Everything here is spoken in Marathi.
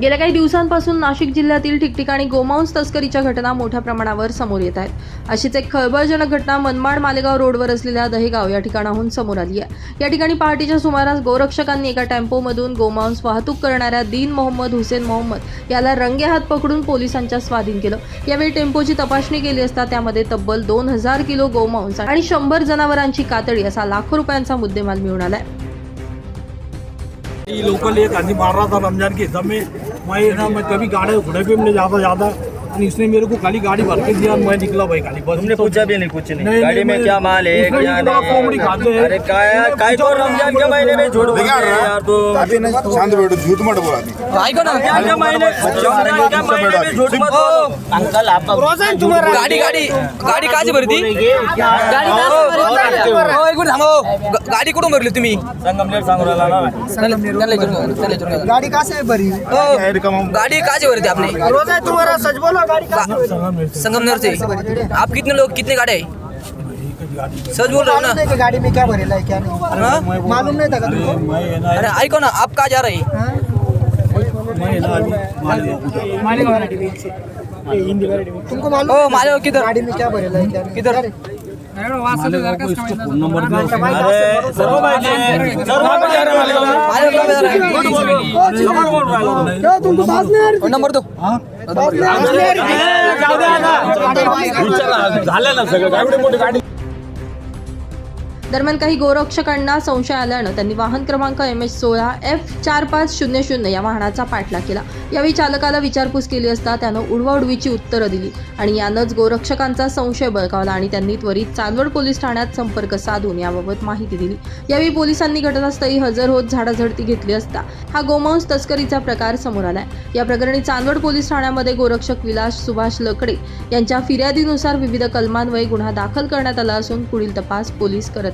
गेल्या काही दिवसांपासून नाशिक जिल्ह्यातील ठिकठिकाणी गोमांस तस्करीच्या घटना मोठ्या प्रमाणावर समोर येत आहेत. अशीच एक खळबळजनक घटना मनमाड मालेगाव रोडवर असलेल्या दहेगाव या ठिकाणाहून समोर आली आहे. या ठिकाणी पहाटेच्या सुमारास गोरक्षकांनी एका टेम्पोमधून गोमांस वाहतूक करणाऱ्या दीन मोहम्मद हुसेन मोहम्मद याला रंगेहात पकडून पोलिसांच्या स्वाधीन केलं. यावेळी टेम्पोची तपासणी केली असता त्यामध्ये तब्बल दोन हजार किलो गोमांस आणि शंभर जनावरांची कातडी असा लाखो रुपयांचा मुद्देमाल मिळून आलाय. ये लोकल एक आदमी मार था रमजान के हिसाब में मैं ना मैं कभी गाड़े घोड़े पे मैंने जाता ज़्यादा और इसने मेरे को खाली गाड़ी भर के दिया और मैं निकला भाई खाली बस। तुमने पूछा भी नहीं कुछ नहीं, नहीं, गाड़ी में क्या माल है क्या बोला नहीं हैं। अरे काय काय तो रमजान के महीने में झूठ बोलते हैं यार तो? शांत बैठो झूठ मत बोला नहीं ऐको ना रमजान के महीने रमजान के महीने में झूठ मत बोलो। अंकल आपका गाडी गाडी गाडी काची भरती गाडी हो एक मिनिट थांबा। हो. ग- गाडी कुठून भरली तुम्ही. गाड़ी कहाँ से भरी? हो, गाडी काची भरती आपने? रोज है तुम्हारा सच बोलो। संगमनेर से आप कितने लोग कितने गाड़ी? है सच बोल रहे हो मालूम ना कि गाड़ी में क्या भरेला है क्या नहीं। हाँ? मालूम नहीं था का तुमको अरे ऐको ना आप कहाँ जा रहे तुमको मालूम ओ किधर? गाड़ी में क्या भरेला है क्या नहीं। किधर? नंबर नंबर दो. झालं ना सगळं. एवढी मोठी गाडी दरम्यान काही गोरक्षकांना संशय आल्यानं त्यांनी वाहन क्रमांक एम एच सोळा एफ चार पाच शून्य शून्य या वाहनाचा पाठलाग केला. यावेळी चालकाला विचारपूस केली असता त्यानं उडवाउडवीची उत्तरं दिली आणि यानंच गोरक्षकांचा संशय बळकावला आणि त्यांनी त्वरित चांदवड पोलीस ठाण्यात संपर्क साधून याबाबत माहिती दिली. यावेळी पोलिसांनी घटनास्थळी हजर होत झाडाझडती घेतली असता हा गोमांस तस्करीचा प्रकार समोर आलाय. या प्रकरणी चांदवड पोलीस ठाण्यामध्ये गोरक्षक विलास सुभाष लकडे यांच्या फिर्यादीनुसार विविध कलमान्वये गुन्हा दाखल करण्यात आला असून पुढील तपास पोलीस करत